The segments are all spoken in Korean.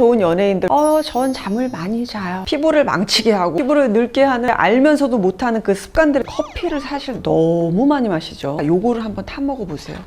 좋은 연예인들 어, 전 잠을 많이 자요. 피부를 망치게 하고 피부를 늙게 하는 알면서도 못하는 그 습관들 커피를 사실 너무 많이 마시죠. 요거를 한번 타 먹어보세요.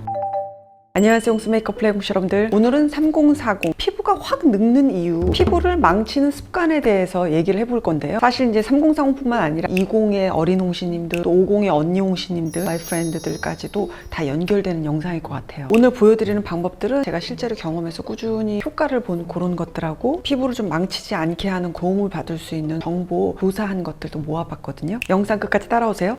안녕하세요 홍수 메이크업 플레이 공시 여러분들. 오늘은 3040 피부가 확 늙는 이유 피부를 망치는 습관에 대해서 얘기를 해볼 건데요. 사실 이제 3040 뿐만 아니라 20의 어린 홍시님들 또 50의 언니 홍시님들 마이 프렌드들까지도 다 연결되는 영상일 것 같아요. 오늘 보여드리는 방법들은 제가 실제로 경험해서 꾸준히 효과를 본 그런 것들하고 피부를 좀 망치지 않게 하는 도움을 받을 수 있는 정보 조사한 것들도 모아봤거든요. 영상 끝까지 따라오세요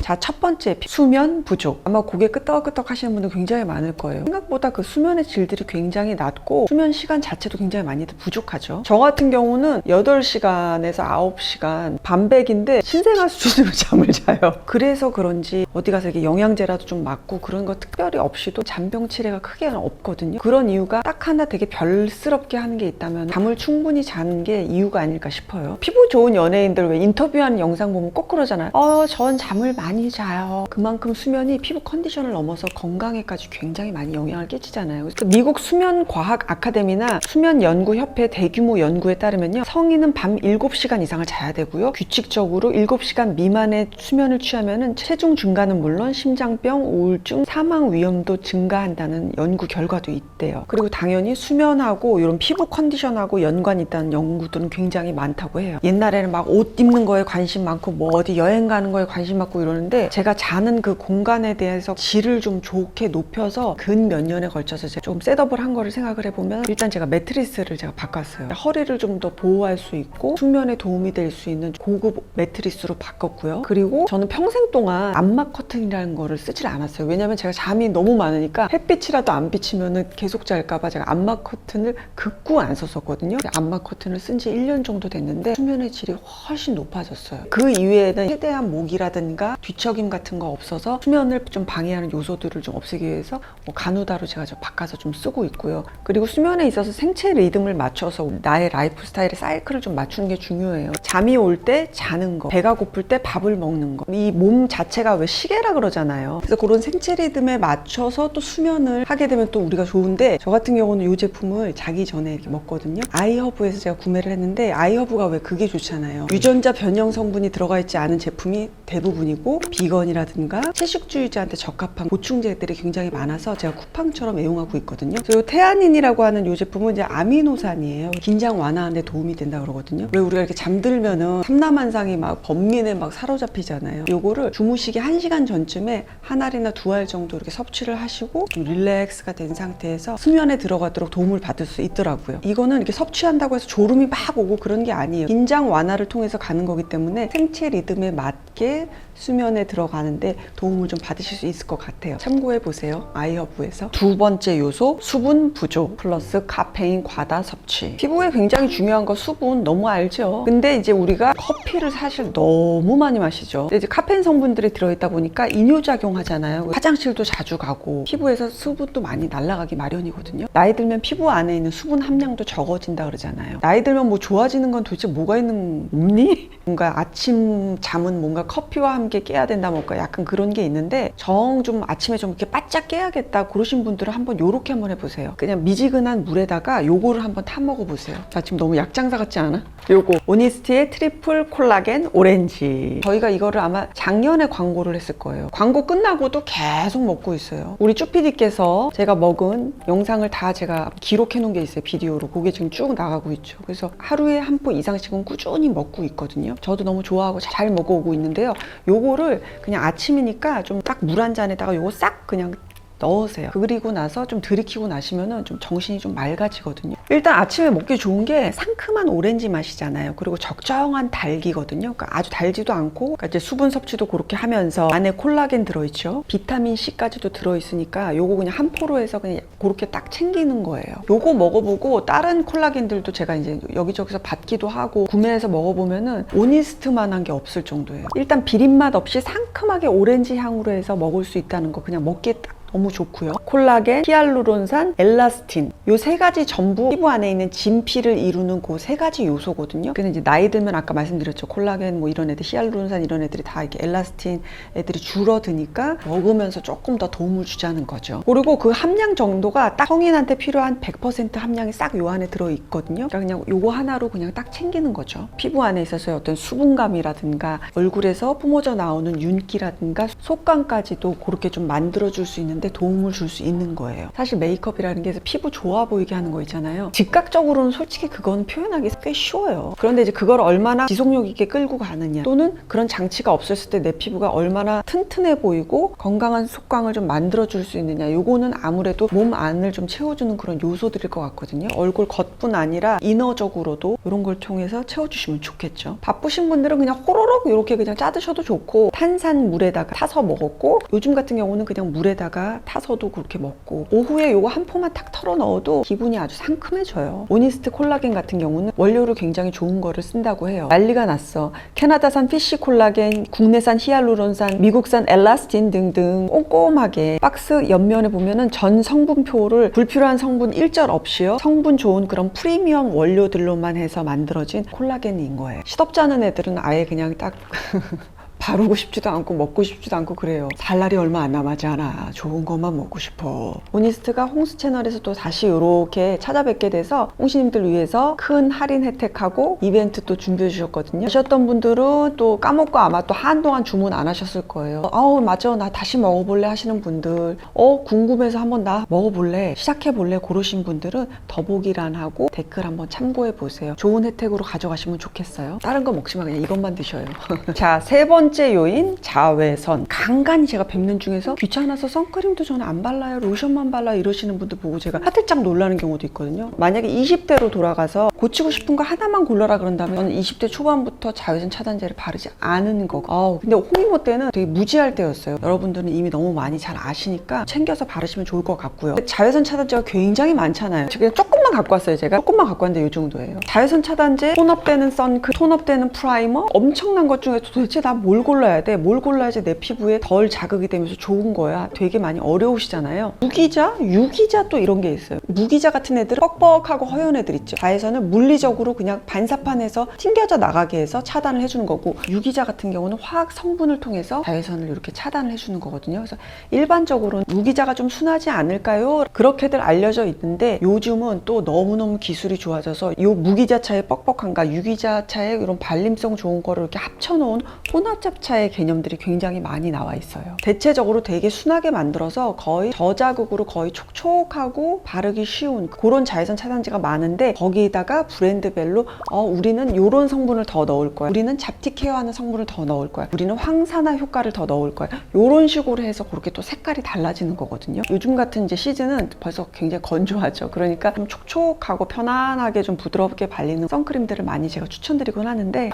자, 첫 번째, 수면 부족. 아마 고개 끄덕끄덕 하시는 분들 굉장히 많을 거예요. 생각보다 그 수면의 질들이 굉장히 낮고, 수면 시간 자체도 굉장히 많이 부족하죠. 저 같은 경우는 8시간에서 9시간, 반백인데, 신생아 수준으로 잠을 자요. 그래서 그런지, 어디 가서 이렇게 영양제라도 좀 맞고, 그런 거 특별히 없이도 잔병 치레가 크게 없거든요. 그런 이유가 딱 하나 되게 별스럽게 하는 게 있다면, 잠을 충분히 자는 게 이유가 아닐까 싶어요. 피부 좋은 연예인들 왜 인터뷰하는 영상 보면 꼭 그러잖아요. 어, 전 잠을 많이 자요. 그만큼 수면이 피부 컨디션을 넘어서 건강에까지 굉장히 많이 영향을 끼치잖아요. 그래서 미국 수면 과학 아카데미나 수면 연구 협회 대규모 연구에 따르면요. 성인은 밤 7시간 이상을 자야 되고요. 규칙적으로 7시간 미만의 수면을 취하면은 체중 증가는 물론 심장병, 우울증, 사망 위험도 증가한다는 연구 결과도 있대요. 그리고 당연히 수면하고 이런 피부 컨디션하고 연관이 있다는 연구들은 굉장히 많다고 해요. 옛날에는 막 옷 입는 거에 관심 많고 뭐 어디 여행 가는 거에 관심 많고 이 러는데 제가 자는 그 공간에 대해서 질을 좀 좋게 높여서 근 몇 년에 걸쳐서 제가 좀 셋업을 한 거를 생각을 해보면 일단 제가 매트리스를 제가 바꿨어요. 허리를 좀 더 보호할 수 있고 수면에 도움이 될 수 있는 고급 매트리스로 바꿨고요. 그리고 저는 평생 동안 암막 커튼이라는 거를 쓰질 않았어요. 왜냐면 제가 잠이 너무 많으니까 햇빛이라도 안 비치면은 계속 잘까봐 제가 암막 커튼을 극구 안 썼었거든요. 암막 커튼을 쓴 지 1년 정도 됐는데 수면의 질이 훨씬 높아졌어요. 그 이외에는 최대한 모기라든가 뒤척임 같은 거 없어서 수면을 좀 방해하는 요소들을 좀 없애기 위해서 뭐 가누다로 제가 저 바꿔서 좀 쓰고 있고요. 그리고 수면에 있어서 생체 리듬을 맞춰서 나의 라이프 스타일의 사이클을 좀 맞추는 게 중요해요. 잠이 올 때 자는 거, 배가 고플 때 밥을 먹는 거. 이 몸 자체가 왜 시계라 그러잖아요. 그래서 그런 생체 리듬에 맞춰서 또 수면을 하게 되면 또 우리가 좋은데 저 같은 경우는 이 제품을 자기 전에 이렇게 먹거든요. 아이허브에서 제가 구매를 했는데 아이허브가 왜 그게 좋잖아요. 유전자 변형 성분이 들어가 있지 않은 제품이 대부분이고 비건이라든가 채식주의자한테 적합한 보충제들이 굉장히 많아서 제가 쿠팡처럼 애용하고 있거든요. 그리고 테아닌이라고 하는 이 제품은 이제 아미노산이에요. 긴장 완화하는 데 도움이 된다 그러거든요. 왜 우리가 이렇게 잠들면은 삼라만상이 막 범민에 막 사로잡히잖아요. 요거를 주무시기 1시간 전쯤에 한 알이나 두 알 정도 이렇게 섭취를 하시고 좀 릴렉스가 된 상태에서 수면에 들어가도록 도움을 받을 수 있더라고요. 이거는 이렇게 섭취한다고 해서 졸음이 막 오고 그런 게 아니에요. 긴장 완화를 통해서 가는 거기 때문에 생체 리듬에 맞게 수면에 들어가는데 도움을 좀 받으실 수 있을 것 같아요. 참고해 보세요. 아이허브에서 두 번째 요소 수분 부족 플러스 카페인 과다 섭취. 피부에 굉장히 중요한 거 수분 너무 알죠. 근데 이제 우리가 커피를 사실 너무 많이 마시죠. 이제 카페인 성분들이 들어있다 보니까 이뇨작용 하잖아요. 화장실도 자주 가고 피부에서 수분도 많이 날아가기 마련이거든요. 나이 들면 피부 안에 있는 수분 함량도 적어진다 그러잖아요. 나이 들면 뭐 좋아지는 건 도대체 뭐가 있는 없니? 뭔가 아침 잠은 뭔가 커피와 함께 깨야 된다 뭔가 약간 그런 게 있는데 정 좀 아침에 좀 이렇게 바짝 깨야겠다 그러신 분들은 한번 요렇게 한번 해보세요. 그냥 미지근한 물에다가 요거를 한번 타 먹어 보세요. 나 지금 너무 약장사 같지 않아? 요거 오니스티의 트리플 콜라겐 오렌지 저희가 이거를 아마 작년에 광고를 했을 거예요. 광고 끝나고도 계속 먹고 있어요. 우리 쭈피디께서 제가 먹은 영상을 다 제가 기록해 놓은 게 있어요. 비디오로. 그게 지금 쭉 나가고 있죠. 그래서 하루에 한 포 이상씩은 꾸준히 먹고 있거든요. 저도 너무 좋아하고 잘 먹어오고 있는데요. 요 거를 그냥 아침이니까 좀 딱 물 한 잔에다가 요거 싹 그냥 넣으세요. 그리고 나서 좀 들이키고 나시면은 좀 정신이 좀 맑아지거든요. 일단 아침에 먹기 좋은 게 상큼한 오렌지 맛이잖아요. 그리고 적정한 달기거든요. 그러니까 아주 달지도 않고 그러니까 이제 수분 섭취도 그렇게 하면서 안에 콜라겐 들어있죠. 비타민 C까지도 들어있으니까 요거 그냥 한 포로 해서 그냥 그렇게 딱 챙기는 거예요. 요거 먹어보고 다른 콜라겐들도 제가 이제 여기저기서 받기도 하고 구매해서 먹어보면은 오니스트만한 게 없을 정도예요. 일단 비린맛 없이 상큼하게 오렌지 향으로 해서 먹을 수 있다는 거 그냥 먹기에 딱 너무 좋고요. 콜라겐, 히알루론산, 엘라스틴 요 세 가지 전부 피부 안에 있는 진피를 이루는 그 세 가지 요소거든요. 근데 이제 나이 들면 아까 말씀드렸죠. 콜라겐 뭐 이런 애들, 히알루론산 이런 애들이 다 이렇게 엘라스틴 애들이 줄어드니까 먹으면서 조금 더 도움을 주자는 거죠. 그리고 그 함량 정도가 딱 성인한테 필요한 100% 함량이 싹 요 안에 들어 있거든요. 그러니까 그냥 요거 하나로 그냥 딱 챙기는 거죠. 피부 안에 있어서의 어떤 수분감이라든가 얼굴에서 뿜어져 나오는 윤기라든가 속감까지도 그렇게 좀 만들어 줄 수 있는 데 도움을 줄 수 있는 거예요. 사실 메이크업이라는 게 피부 좋아 보이게 하는 거 있잖아요. 즉각적으로는 솔직히 그건 표현하기 꽤 쉬워요. 그런데 이제 그걸 얼마나 지속력 있게 끌고 가느냐 또는 그런 장치가 없었을 때 내 피부가 얼마나 튼튼해 보이고 건강한 속광을 좀 만들어 줄 수 있느냐 요거는 아무래도 몸 안을 좀 채워주는 그런 요소들일 것 같거든요. 얼굴 겉뿐 아니라 이너적으로도 이런 걸 통해서 채워주시면 좋겠죠. 바쁘신 분들은 그냥 호로록 이렇게 그냥 짜드셔도 좋고 탄산 물에다가 타서 먹었고 요즘 같은 경우는 그냥 물에 타서도 그렇게 먹고 오후에 요거 한 포만 탁 털어 넣어도 기분이 아주 상큼해져요. 오니스트 콜라겐 같은 경우는 원료로 굉장히 좋은 거를 쓴다고 해요. 난리가 났어. 캐나다산 피쉬 콜라겐, 국내산 히알루론산, 미국산 엘라스틴 등등 꼼꼼하게 박스 옆면에 보면은 전 성분표를 불필요한 성분 일절 없이요. 성분 좋은 그런 프리미엄 원료들로만 해서 만들어진 콜라겐인 거예요. 시덥지 않은 애들은 아예 그냥 딱 바르고 싶지도 않고 먹고 싶지도 않고 그래요. 살 날이 얼마 안 남았잖아. 좋은 것만 먹고 싶어. 오니스트가 홍수 채널에서 또 다시 이렇게 찾아뵙게 돼서 홍시님들 위해서 큰 할인 혜택하고 이벤트 또 준비해 주셨거든요. 하셨던 분들은 또 까먹고 아마 또 한동안 주문 안 하셨을 거예요. 아우 맞아 나 다시 먹어볼래 하시는 분들 어 궁금해서 한번 나 먹어볼래 시작해볼래 고르신 분들은 더보기란하고 댓글 한번 참고해 보세요. 좋은 혜택으로 가져가시면 좋겠어요. 다른 거 먹지 마 그냥 이것만 드셔요. 자 세 번째 요인 자외선. 간간히 제가 뵙는 중에서 귀찮아서 선크림도 저는 안 발라요. 로션만 발라 이러시는 분들 보고 제가 화들짝 놀라는 경우도 있거든요. 만약에 20대로 돌아가서 고치고 싶은 거 하나만 골라라 그런다면 저는 20대 초반부터 자외선 차단제를 바르지 않은 거. 아우 근데 홍이모 때는 되게 무지할 때였어요. 여러분들은 이미 너무 많이 잘 아시니까 챙겨서 바르시면 좋을 것 같고요. 자외선 차단제가 굉장히 많잖아요. 그냥 조금만 갖고 왔어요. 제가 조금만 갖고 왔는데 이 정도예요. 자외선 차단제, 톤업되는 선크, 톤업되는 프라이머, 엄청난 것 중에 도대체 나뭘 골라야 돼? 뭘 골라야지 내 피부에 덜 자극이 되면서 좋은 거야? 되게 많이 어려우시잖아요. 무기자, 유기자 또 이런 게 있어요. 무기자 같은 애들은 뻑뻑하고 허연 애들 있죠. 자외선은 물리적으로 그냥 반사판에서 튕겨져 나가게 해서 차단을 해주는 거고 유기자 같은 경우는 화학 성분을 통해서 자외선을 이렇게 차단을 해주는 거거든요. 그래서 일반적으로는 무기자가 좀 순하지 않을까요? 그렇게들 알려져 있는데 요즘은 또 너무너무 기술이 좋아져서 요 무기자차의 뻑뻑함과 유기자차의 이런 발림성 좋은 거를 이렇게 합쳐놓은 혼합 잡차의 개념들이 굉장히 많이 나와 있어요. 대체적으로 되게 순하게 만들어서 거의 저자극으로 거의 촉촉하고 바르기 쉬운 그런 자외선 차단제가 많은데 거기에다가 브랜드별로 어 우리는 요런 성분을 더 넣을 거야. 우리는 잡티 케어하는 성분을 더 넣을 거야. 우리는 황산화 효과를 더 넣을 거야. 요런 식으로 해서 그렇게 또 색깔이 달라지는 거거든요. 요즘 같은 이제 시즌은 벌써 굉장히 건조하죠. 그러니까 좀 촉촉하고 편안하게 좀 부드럽게 발리는 선크림들을 많이 제가 추천드리곤 하는데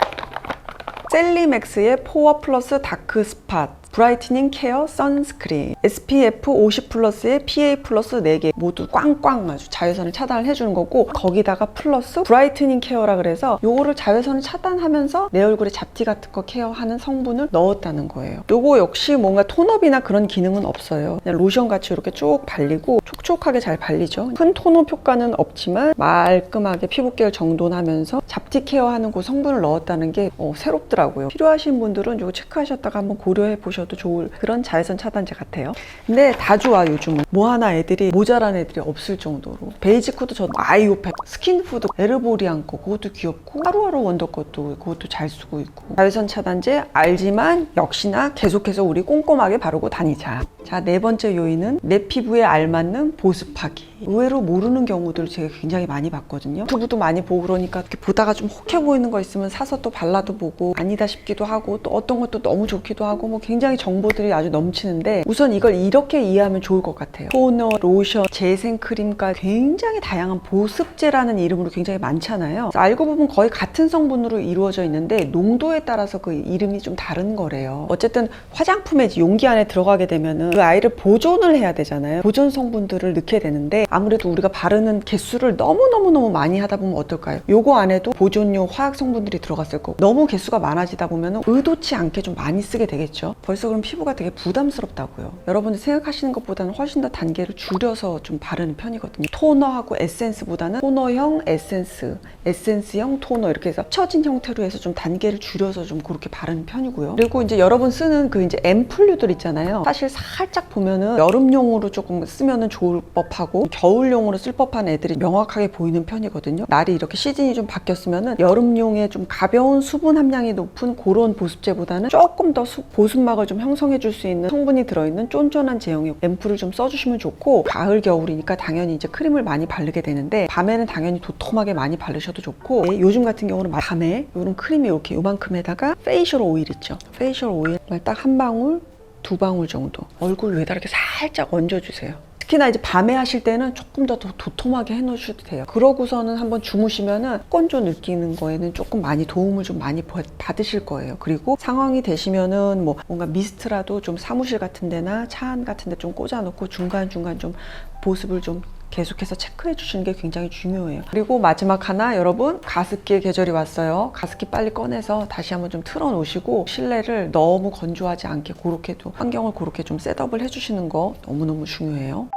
셀리맥스의 포어 플러스 다크 스팟 브라이트닝 케어 선스크린. SPF 50 플러스의 PA 플러스 4개 모두 꽝꽝 아주 자외선을 차단을 해주는 거고 거기다가 플러스 브라이트닝 케어라 그래서 요거를 자외선을 차단하면서 내 얼굴에 잡티 같은 거 케어하는 성분을 넣었다는 거예요. 요거 역시 뭔가 톤업이나 그런 기능은 없어요. 그냥 로션 같이 이렇게 쭉 발리고 촉촉하게 잘 발리죠. 큰 톤업 효과는 없지만 말끔하게 피부결 정돈하면서 잡티 케어하는 그 성분을 넣었다는 게 어, 새롭더라고요. 필요하신 분들은 요거 체크하셨다가 한번 고려해 보셔도 좋을 그런 자외선 차단제 같아요. 근데 다 좋아 요즘은 뭐 하나 애들이 모자란 애들이 없을 정도로 베이지코도 저 아이오팩 스킨푸드 에르보리안 거 그것도 귀엽고 하루하루 원더 것도 그것도 잘 쓰고 있고 자외선 차단제 알지만 역시나 계속해서 우리 꼼꼼하게 바르고 다니자. 자 네 번째 요인은 내 피부에 알맞는 보습하기. 의외로 모르는 경우들 제가 굉장히 많이 봤거든요. 유튜브도 많이 보고 그러니까 이렇게 보다가 좀 혹해 보이는 거 있으면 사서 또 발라도 보고 아니다 싶기도 하고 또 어떤 것도 너무 좋기도 하고 뭐 굉장히 정보들이 아주 넘치는데 우선 이걸 이렇게 이해하면 좋을 것 같아요. 토너, 로션, 재생크림까지 굉장히 다양한 보습제라는 이름으로 굉장히 많잖아요. 알고 보면 거의 같은 성분으로 이루어져 있는데 농도에 따라서 그 이름이 좀 다른 거래요. 어쨌든 화장품의 용기 안에 들어가게 되면은 그 아이를 보존을 해야 되잖아요. 보존 성분들을 넣게 되는데 아무래도 우리가 바르는 개수를 너무너무너무 많이 하다 보면 어떨까요? 요거 안에도 보존용 화학 성분들이 들어갔을 거고 너무 개수가 많아지다 보면 의도치 않게 좀 많이 쓰게 되겠죠. 벌써 발랐어 그럼 피부가 되게 부담스럽다고요. 여러분들 생각하시는 것보다는 훨씬 더 단계를 줄여서 좀 바르는 편이거든요. 토너하고 에센스보다는 토너형 에센스, 에센스형 토너 이렇게 해서 처진 형태로 해서 좀 단계를 줄여서 좀 그렇게 바르는 편이고요. 그리고 이제 여러분 쓰는 그 이제 앰플류들 있잖아요. 사실 살짝 보면은 여름용으로 조금 쓰면은 좋을 법하고 겨울용으로 쓸 법한 애들이 명확하게 보이는 편이거든요. 날이 이렇게 시즌이 좀 바뀌었으면은 여름용에 좀 가벼운 수분 함량이 높은 그런 보습제보다는 조금 더 수- 보습막을 좀 형성해 줄 수 있는 성분이 들어있는 쫀쫀한 제형의 앰플을 좀 써주시면 좋고 가을 겨울이니까 당연히 이제 크림을 많이 바르게 되는데 밤에는 당연히 도톰하게 많이 바르셔도 좋고 네, 요즘 같은 경우는 밤에 이런 크림이 이렇게 요만큼에다가 페이셜 오일 있죠 페이셜 오일 딱 한 방울 두 방울 정도 얼굴 위에다 이렇게 살짝 얹어주세요. 특히나 이제 밤에 하실 때는 조금 더 도- 도톰하게 해놓으셔도 돼요. 그러고서는 한번 주무시면은 건조 느끼는 거에는 조금 많이 도움을 좀 많이 버- 받으실 거예요. 그리고 상황이 되시면은 뭐 뭔가 미스트라도 좀 사무실 같은 데나 차 안 같은 데 좀 꽂아놓고 중간중간 좀 보습을 좀 계속해서 체크해 주시는 게 굉장히 중요해요. 그리고 마지막 하나 여러분 가습기의 계절이 왔어요. 가습기 빨리 꺼내서 다시 한번 좀 틀어 놓으시고 실내를 너무 건조하지 않게 그렇게도 환경을 그렇게 좀 셋업을 해 주시는 거 너무너무 중요해요.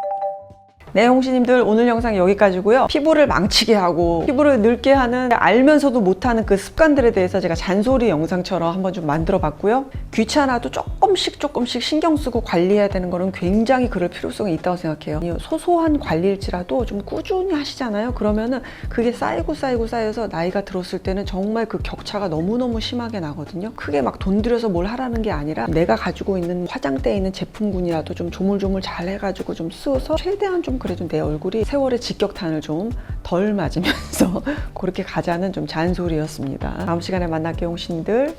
네, 홍시님들 오늘 영상 여기까지고요. 피부를 망치게 하고 피부를 늙게 하는 알면서도 못하는 그 습관들에 대해서 제가 잔소리 영상처럼 한번 좀 만들어 봤고요. 귀찮아도 조금씩 조금씩 신경 쓰고 관리해야 되는 거는 굉장히 그럴 필요성이 있다고 생각해요. 이 소소한 관리일지라도 좀 꾸준히 하시잖아요. 그러면은 그게 쌓이고 쌓이고 쌓여서 나이가 들었을 때는 정말 그 격차가 너무너무 심하게 나거든요. 크게 막 돈 들여서 뭘 하라는 게 아니라 내가 가지고 있는 화장대에 있는 제품군이라도 좀 조물조물 잘 해가지고 좀 쓰어서 최대한 좀 그래도 내 얼굴이 세월의 직격탄을 좀 덜 맞으면서 그렇게 가자는 좀 잔소리였습니다. 다음 시간에 만날게요, 홍신들.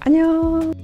안녕.